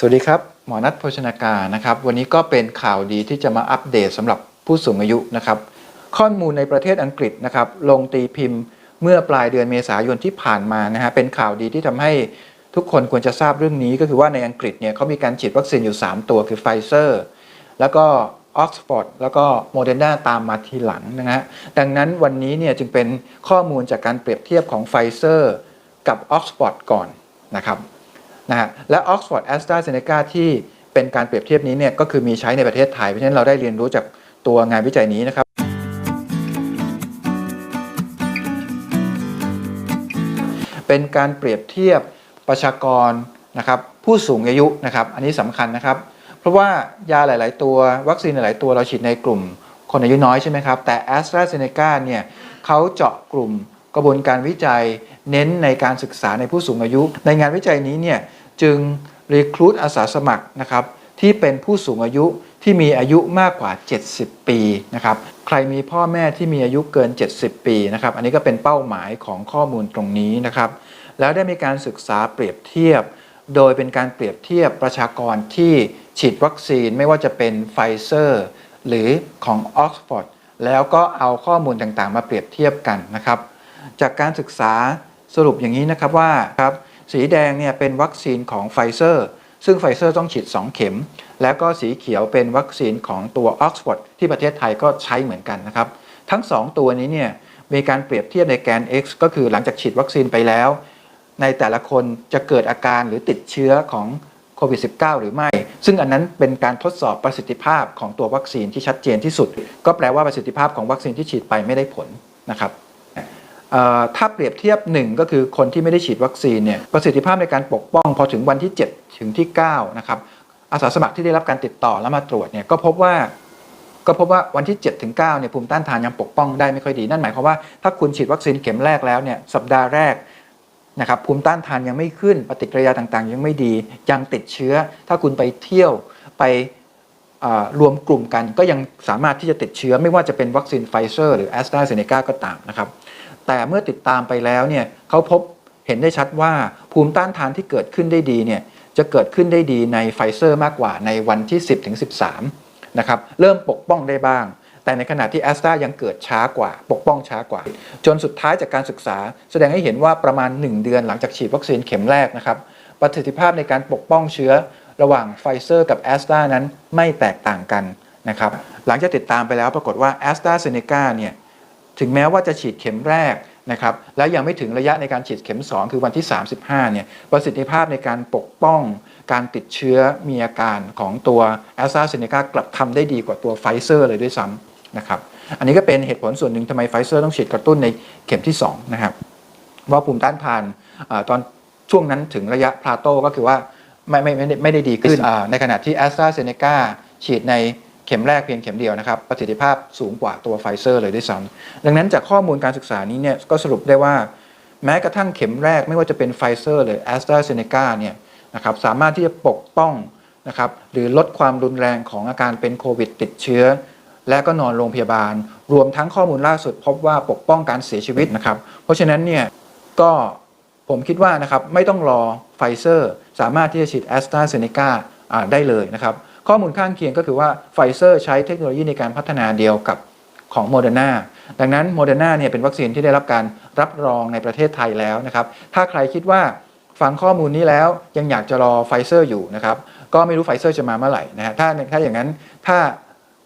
สวัสดีครับ หมอนัทโภชนาการนะครับ วันนี้ก็เป็นข่าวดีที่จะมาอัปเดตสำหรับผู้สูงอายุนะครับ ข้อมูลในประเทศอังกฤษนะครับ ลงตีพิมพ์เมื่อปลายเดือนเมษายนที่ผ่านมานะฮะเป็นข่าวดีที่ทำให้ทุกคนควรจะทราบเรื่องนี้ ก็คือว่าในอังกฤษเนี่ยเขามีการฉีดวัคซีนอยู่ 3 ตัวคือไฟเซอร์แล้วก็ออกซฟอร์ดแล้วก็โมเดอร์นาตามมาทีหลังนะฮะดังนั้นวันนี้เนี่ยจึงเป็นข้อมูลจากการเปรียบเทียบของไฟเซอร์กับออกซฟอร์ดก่อนนะครับ นะฮะและ Oxford AstraZeneca ที่เป็นการเปรียบเทียบนี้เนี่ยก็คือมีใช้ในประเทศไทย เพราะฉะนั้นเราได้เรียนรู้จากตัวงานวิจัยนี้นะครับเป็นการเปรียบเทียบประชากรนะครับผู้สูงอายุนะครับอันนี้สำคัญนะครับ เพราะว่ายาหลาย ๆ ตัววัคซีนหลาย ๆ ตัวเราฉีดในกลุ่มคนอายุน้อยใช่ไหมครับ แต่ a s t r a z e ซ e c a เนี่ยเขาเจาะกลุ่มกระบวนการวิจัยเน้นในการศึกษาในผู้สูงอายุ ในงานวิจัยนี้เนี่ย จึงรีครูดอาสาสมัครนะครับที่เป็นผู้สูงอายุที่มีอายุมากกว่า 70 ปีนะครับใครมีพ่อแม่ที่มีอายุเกิน 70 ปีนะครับอันนี้ก็เป็นเป้าหมายของข้อมูลตรงนี้นะครับแล้วได้มีการศึกษาเปรียบเทียบ โดยเป็นการเปรียบเทียบประชากรที่ฉีดวัคซีนไม่ว่าจะเป็นไฟเซอร์หรือของออกซฟอร์ดแล้วก็เอาข้อมูลต่างๆ มาเปรียบเทียบกันนะครับ จากการศึกษาสรุปอย่างนี้นะครับว่าครับ สีแดงเนี่ยเป็นวัคซีนของไฟเซอร์ซึ่งไฟเซอร์ต้องฉีด 2 เข็ม แล้วก็สีเขียวเป็นวัคซีนของตัวออกซฟอร์ดที่ประเทศไทยก็ใช้เหมือนกันนะครับ ทั้ง 2 ตัวนี้เนี่ยมีการเปรียบเทียบในแกน X ก็คือหลังจากฉีดวัคซีนไปแล้ว ในแต่ละคนจะเกิดอาการหรือติดเชื้อของโควิด -19 หรือไม่ ซึ่งอันนั้นเป็นการทดสอบประสิทธิภาพของตัววัคซีนที่ชัดเจนที่สุด ก็แปลว่าประสิทธิภาพของวัคซีนที่ฉีดไปไม่ได้ผลนะครับ ถ้าเปรียบเทียบ 1 ก็คือคนที่ไม่ได้ฉีดวัคซีนเนี่ยประสิทธิภาพในการปกป้องพอถึงวันที่ 7 ถึงที่9นะครับอาสาสมัครที่ได้รับการติดต่อแล้วมาตรวจเนี่ยก็พบว่าก็พบว่าวันที่7ถึง9เนี่ยภูมิต้านทานยังปกป้องได้ไม่ค่อยดี นั่นหมายความว่าถ้าคุณฉีดวัคซีนเข็มแรกแล้วเนี่ยสัปดาห์แรกนะครับภูมิต้านทานยังไม่ขึ้นปฏิกิริยาต่างๆ ยังไม่ดียังติดเชื้อ ถ้าคุณไปเที่ยวไปรวมกลุ่มกันก็ยังสามารถที่จะติดเชื้อไม่ว่าจะเป็นวัคซีนไฟเซอร์หรือแอสตราเซเนกาก็ตามนะครับ แต่เมื่อติดตามไปแล้วเนี่ยเขาพบเห็นได้ชัดว่าภูมิต้านทานที่เกิดขึ้นได้ดีเนี่ยจะเกิดขึ้นได้ดีในไฟเซอร์มากกว่าในวันที่ 10ถึง13นะครับเริ่มปกป้องได้บ้าง แต่ในขณะที่แอสตรายังเกิดช้ากว่า ปกป้องช้ากว่า จนสุดท้ายจากการศึกษา แสดงให้เห็นว่าประมาณ 1 เดือนหลังจากฉีดวัคซีนเข็มแรกนะครับประสิทธิภาพในการปกป้องเชื้อระหว่างไฟเซอร์กับแอสตรานั้นไม่แตกต่างกันนะครับหลังจากติดตามไปแล้วปรากฏว่าแอสตราเซเนกาเนี่ย ถึงแม้ว่าจะฉีดเข็มแรกนะครับแล้วยังไม่ถึงระยะในการฉีดเข็ม 2 คือวันที่ 35เนี่ยประสิทธิภาพในการปกป้องการติดเชื้อมีอาการของตัวแอสตราเซเนกากลับทำได้ดีกว่าตัวไฟเซอร์เลยด้วยซ้ำนะครับอันนี้ก็เป็นเหตุผลส่วนหนึ่งทำไมไฟเซอร์ต้องฉีดกระตุ้นในเข็มที่2นะครับว่าภูมิต้านทานอาตอนช่วงนั้นถึงระยะพลาโตก็คือว่าไม่ไม่ไม่ได้ไม่ได้ดีขึ้นอ่าในขณะที่ a s t r a z เซ e c a ฉีดใน เข็มแรกเพียงเข็มเดียวนะครับประสิทธิภาพสูงกว่าตัวไฟเซอร์เลยด้วยซ้ำดังนั้นจากข้อมูลการศึกษานี้เนี่ยก็สรุปได้ว่า แม้กระทั่งเข็มแรกไม่ว่าจะเป็นไฟเซอร์หรือ a s t r a z เซ e c a เนี่ยนะครับสามารถที่จะปกป้องนะครับหรือลดความรุนแรงของอาการเป็นโควิดติดเชื้อ และก็นอนโรงพยาบาล รวมทั้งข้อมูลล่าสุดพบว่าปกป้องการเสียชีวิตนะครับ เพราะฉะนั้นเนี่ยก็ผมคิดว่านะครับไม่ต้องรอไฟเซอร์สามารถที่จะฉีดแอสตราเซเนกาได้เลยนะครับ ข้อมูลข้างเคียงก็คือว่าไฟเซอร์ใช้เทคโนโลยีในการพัฒนาเดียวกับของโมเดอร์นาดังนั้นโมเดอร์นาเนี่ยเป็นวัคซีนที่ได้รับการรับรองในประเทศไทยแล้วนะครับ ถ้าใครคิดว่าฟังข้อมูลนี้แล้วยังอยากจะรอไฟเซอร์อยู่นะครับ ก็ไม่รู้ไฟเซอร์จะมาเมื่อไหร่นะฮะถ้าถ้าอย่างนั้นถ้า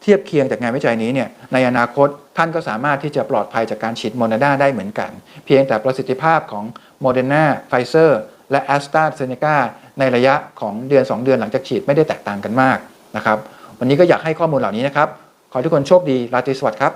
เทียบเคียงจากงานวิจัยนี้เนี่ยในอนาคตท่านก็สามารถที่จะปลอดภัยจากการฉีดโมเดอร์นาได้เหมือนกัน เพียงแต่ประสิทธิภาพของโมเดอร์นาไฟเซอร์และแอสตราเซเนกาในระยะของเดือน 2 เดือนหลังจากฉีดไม่ได้แตกต่างกันมาก นะครับ วันนี้ก็อยากให้ข้อมูลเหล่านี้นะครับ ขอทุกคนโชคดีราตรีสวัสดิ์ครับ